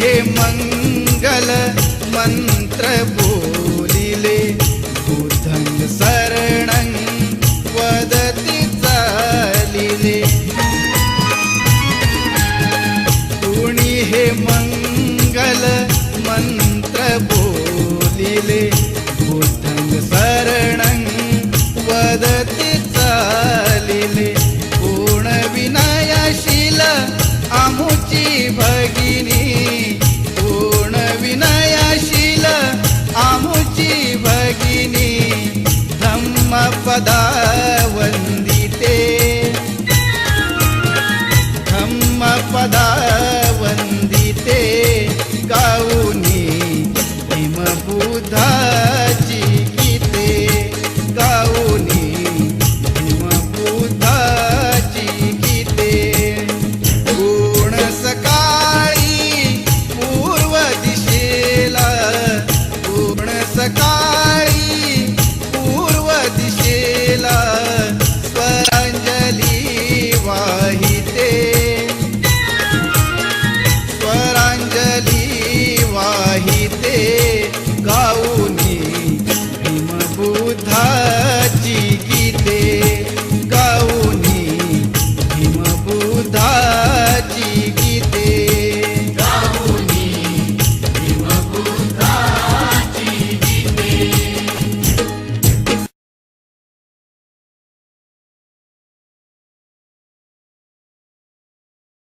हे मंगल मंत्र वंदिते धम्मपदा वंदिते गाऊनी हिमबुधाची गीते गाऊ हर